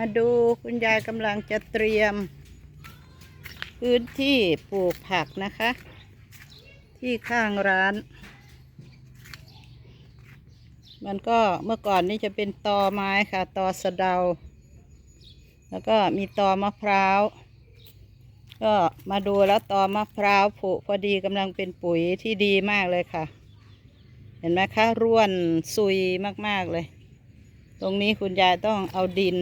มาดูคุณยายกำลังจะเตรียม พื้นที่ปลูกผักนะคะ ที่ข้างร้าน มันก็เมื่อก่อนนี่จะเป็นตอไม้ค่ะตอสะเดา แล้วก็มีตอมะพร้าว ก็มาดูแล้วตอมะพร้าวผุพอดีกำลังเป็นปุ๋ยที่ดีมากเลยค่ะ เห็นไหมคะร่วนซุยมากๆเลย ตรงนี้คุณยายต้องเอาดิน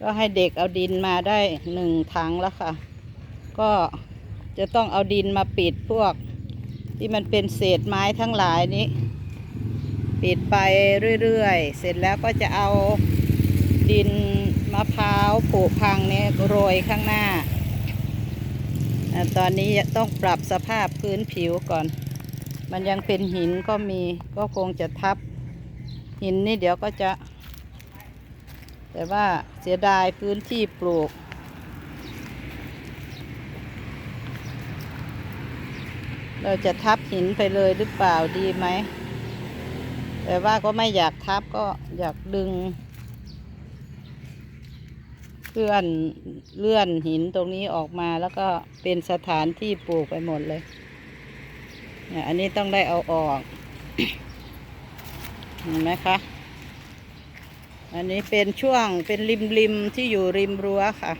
ก็ให้เด็กเอาดินมาได้หนึ่งถังแล้วค่ะ ก็จะต้องเอาดินมาปิดพวกที่มันเป็นเศษไม้ทั้งหลายนี้ ปิดไปเรื่อยๆ เสร็จแล้วก็จะเอาดินมะพร้าวผุพังนี้โรยข้างหน้า ตอนนี้ต้องปรับสภาพพื้นผิวก่อน มันยังเป็นหินก็มีก็คงจะทับหินนี่เดี๋ยวก็จะ แต่ว่าเสียดายพื้นที่ปลูก เราจะทับหินไปเลยหรือเปล่าดีไหม แต่ว่าก็ไม่อยากทับก็อยากดึง เลื่อนเลื่อนหินตรงนี้ออกมาแล้วก็เป็นสถานที่ปลูกไปหมดเลยเนี่ยอันนี้ต้องได้เอาออก เห็นไหมคะ อันนี้เป็นช่วงเป็นริมริมๆที่อยู่ริมรั้วค่ะ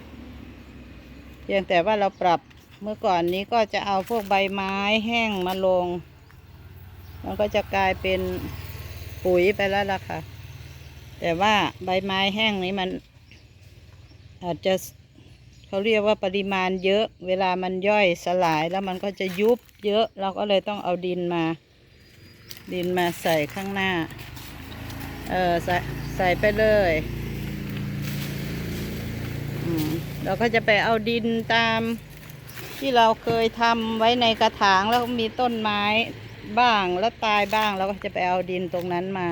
เพียงแต่ว่าเราปรับเมื่อก่อนนี้ก็จะเอาพวกใบไม้แห้งมาลง มันก็จะกลายเป็นปุ๋ยไปแล้วล่ะค่ะ แต่ว่าใบไม้แห้งนี้มัน อาจจะเขาเรียกว่าปริมาณเยอะ เวลามันย่อยสลายแล้วมันก็จะยุบเยอะ เราก็เลยต้องเอาดินมา ดินมาใส่ข้างหน้า เออใส่ ใส่ไปเลยเราก็จะไปเอาดินตามที่เราเคยทำไว้ในกระถางแล้วมีต้นไม้บ้างแล้วตายบ้างเราก็จะไปเอาดินตรงนั้นมา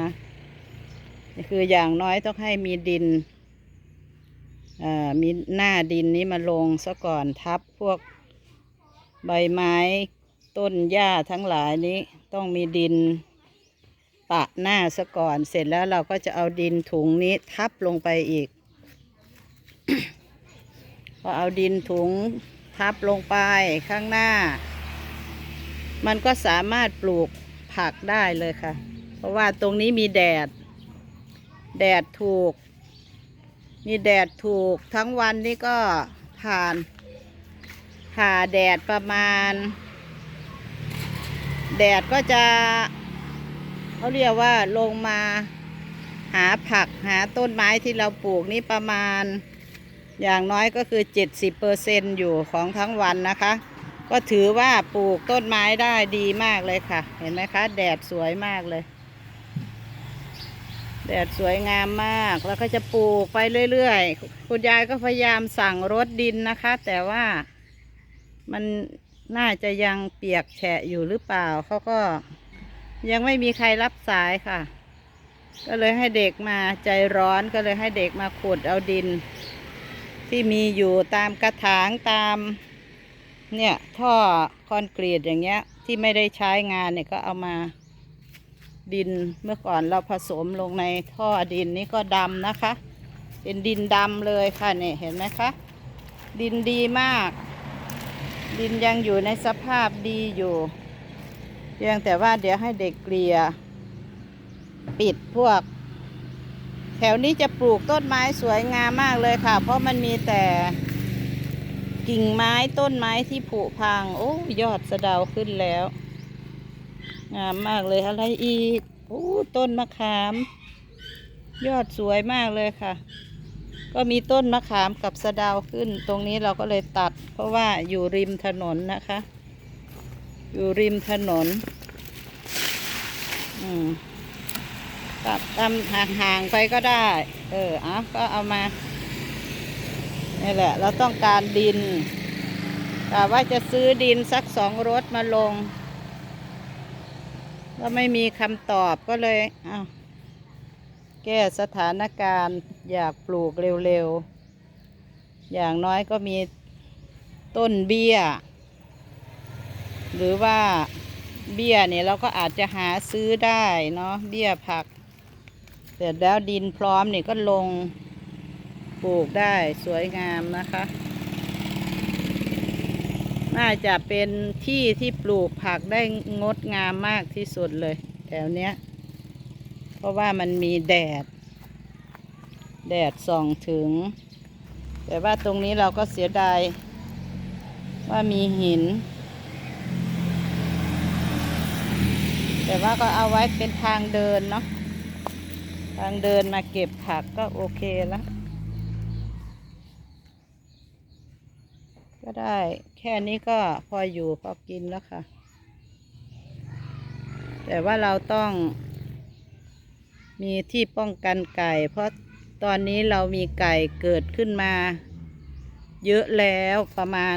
คืออย่างน้อยต้องให้มีดินมีหน้าดินนี้มาลงซะก่อนทับพวกใบไม้ต้นหญ้าทั้งหลายนี้ต้องมีดิน ปะหน้าซะก่อนเสร็จแล้วเราก็จะเอาดินถุงนี้ทับลงไปอีก พอเอาดินถุงทับลงไปข้างหน้า มันก็สามารถปลูกผักได้เลยค่ะ เพราะว่าตรงนี้มีแดด แดดถูก มีแดดถูกทั้งวันนี้ก็ผ่านผ่าแดดประมาณ แดดก็จะ เขาเรียกว่าลงมาหาผักหาต้นไม้ที่เราปลูกนี่ประมาณ อย่างน้อยก็คือ 70เปอร์เซนอยู่ของทั้งวันนะคะ ก็ถือว่าปลูกต้นไม้ได้ดีมากเลยค่ะ เห็นไหมคะ แดดสวยมากเลย แดดสวยงามมากแล้วก็จะปลูกไปเรื่อยๆ คุณยายก็พยายามสั่งรดดินนะคะ แต่ว่ามันน่าจะยังเปียกแฉะอยู่หรือเปล่าเขาก็ ยังไม่มีใครรับสายค่ะ ก็เลยให้เด็กมาใจร้อนก็เลยให้เด็กมาขุดเอาดิน ที่มีอยู่ตามกระถางตาม เนี่ยท่อคอนกรีตอย่างเงี้ย ที่ไม่ได้ใช้งานเนี่ยก็เอามาดินเมื่อก่อนเราผสมลงในท่อดินนี้ก็ดำนะคะ เป็นดินดำเลยค่ะเนี่ยเห็นไหมคะ ดินดีมาก ดินยังอยู่ในสภาพดีอยู่ เพียงแต่ว่าเดี๋ยวให้เด็กเกลี่ยปิดพวก แถวนี้จะปลูกต้นไม้สวยงามมากเลยค่ะ เพราะมันมีแต่กิ่งไม้ต้นไม้ที่ผุพัง โอ้ยอดสะเดาขึ้นแล้ว งามมากเลยอะไรอีกโอ้ต้นมะขาม ยอดสวยมากเลยค่ะ ก็มีต้นมะขามกับสะเดาขึ้น ตรงนี้เราก็เลยตัด เพราะว่าอยู่ริมถนนนะคะ อยู่ริมถนนตัดตามห่างๆไปก็ได้ เอออะก็เอามา นี่แหละ เราต้องการดินแต่ว่าจะซื้อดินสักสองรถมาลง ก็ไม่มีคำตอบก็เลยเอาแก้สถานการณ์อยากปลูกเร็วๆ อย่างน้อยก็มีต้นเบี้ย หรือว่าเบี้ยเนี่ยเราก็อาจจะหาซื้อได้เนาะเบี้ยผัก เสร็จแล้วดินพร้อมเนี่ยก็ลงปลูกได้สวยงามนะคะ น่าจะเป็นที่ที่ปลูกผักได้งดงามมากที่สุดเลย แถวเนี้ย เพราะว่ามันมีแดด แดดส่องถึง แต่ว่าตรงนี้เราก็เสียดายว่ามีหิน แต่ว่าก็เอาไว้เป็นทางเดินเนาะทางเดินมาเก็บผักก็โอเคแล้วก็ได้แค่นี้ก็พออยู่พอกินแล้วค่ะ แต่ว่าเราต้อง มีที่ป้องกันไก่ เพราะตอนนี้เรามีไก่เกิดขึ้นมา เยอะแล้วประมาณ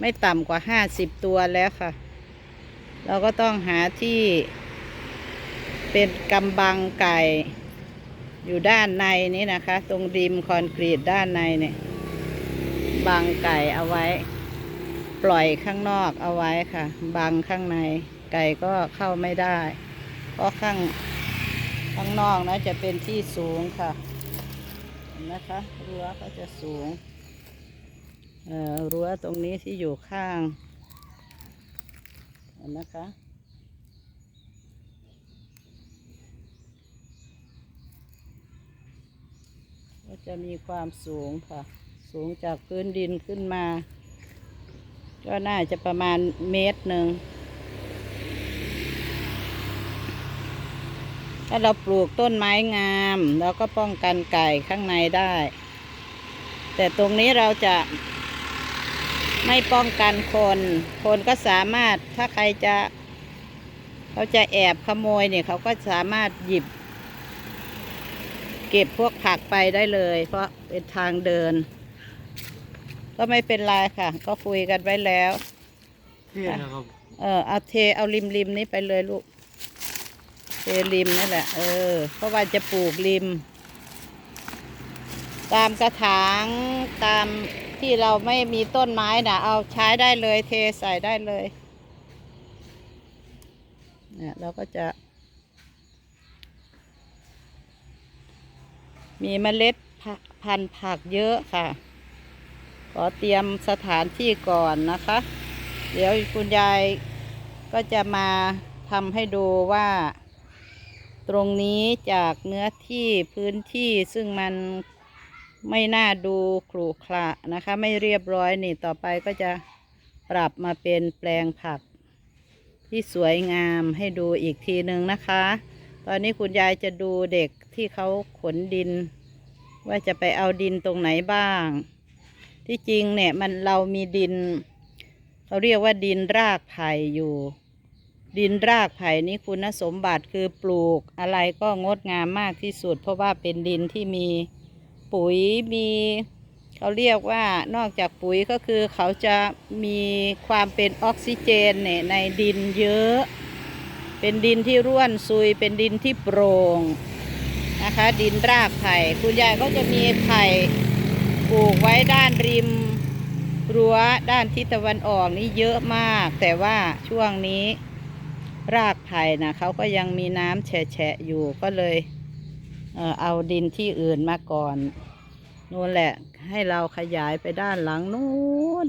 ไม่ต่ำกว่าห้าสิบตัวแล้วค่ะ เราก็ต้องหาที่ เป็นกำบังไก่ อยู่ด้านในนี้นะคะ ตรงริมคอนกรีตด้านในเนี่ยบังไก่เอาไว้ ปล่อยข้างนอกเอาไว้ค่ะ บังข้างในไก่ก็เข้าไม่ได้ เพราะข้างข้างนอกนะจะเป็นที่สูงค่ะนะคะรั้วก็จะสูงเอ่อรั้วตรงนี้ที่อยู่ข้างเห็นนะคะ จะมีความสูงค่ะ สูงจากพื้นดินขึ้นมา ก็น่าจะประมาณเมตรหนึ่ง ถ้าเราปลูกต้นไม้งามเราก็ป้องกันไก่ข้างในได้ แต่ตรงนี้เราจะไม่ป้องกันคน คนก็สามารถถ้าใครจะ เขาจะแอบขโมยเนี่ยเขาก็สามารถหยิบ เก็บพวกผักไปได้เลย เพราะเป็นทางเดิน ก็ไม่เป็นไรค่ะ ก็คุยกันไว้แล้วนี่นะครับเออเอาเทเอาริมริมนี้ไปเลยลูกเทริมนี่แหละเออเพราะว่าจะปลูกริม ตามกระถางตามที่เราไม่มีต้นไม้นะเอาใช้ได้เลย เทใส่ได้เลยเนี่ยเราก็จะ มีเมล็ดพันธุ์ผักเยอะค่ะ ขอเตรียมสถานที่ก่อนนะคะ เดี๋ยวคุณยายก็จะมาทำให้ดูว่า ตรงนี้จากเนื้อที่พื้นที่ซึ่งมันไม่น่าดูขรุขระนะคะ ไม่เรียบร้อยนี่ต่อไปก็จะปรับมาเป็นแปลงผักที่สวยงามให้ดูอีกทีหนึ่งนะคะ อนนี้คุณยายจะดูเด็กที่เขาขนดิน ว่าจะไปเอาดินตรงไหนบ้าง ที่จริงเนี่ยมันเรามีดินเขาเรียกว่าดินรากไผ่อยู่ ดินรากไผ่นี้คุณสมบัติคือปลูกอะไรก็งดงามมากที่สุด เพราะว่าเป็นดินที่มีปุ๋ยมีเขาเรียกว่านอกจากปุ๋ยก็คือเขาจะมีความเป็นออกซิเจนเนี่ยในดินเยอะ เป็นดินที่ร่วนซุย เป็นดินที่โปร่งนะคะ ดินรากไผ่คุณยายก็จะมีไผ่ปลูกไว้ด้านริมรั้วด้านทิศตะวันออกนี่เยอะมาก แต่ว่าช่วงนี้รากไผ่นะเขาก็ยังมีน้ำแฉะอยู่ก็เลยเอ่อเอาดินที่อื่นมาก่อนนู่นแหละให้เราขยายไปด้านหลังนู้น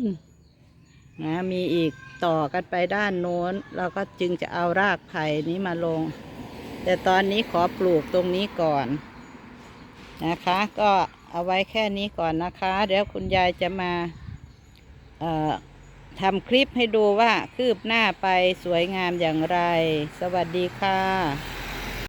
นะมีอีก ต่อกันไปด้านโน้น เราก็จึงจะเอารากไผ่นี้มาลง แต่ตอนนี้ขอปลูกตรงนี้ก่อน นะคะ ก็เอาไว้แค่นี้ก่อนนะคะ เดี๋ยวคุณยายจะมาทำคลิปให้ดูว่าคืบหน้าไปสวยงามอย่างไร สวัสดีค่ะ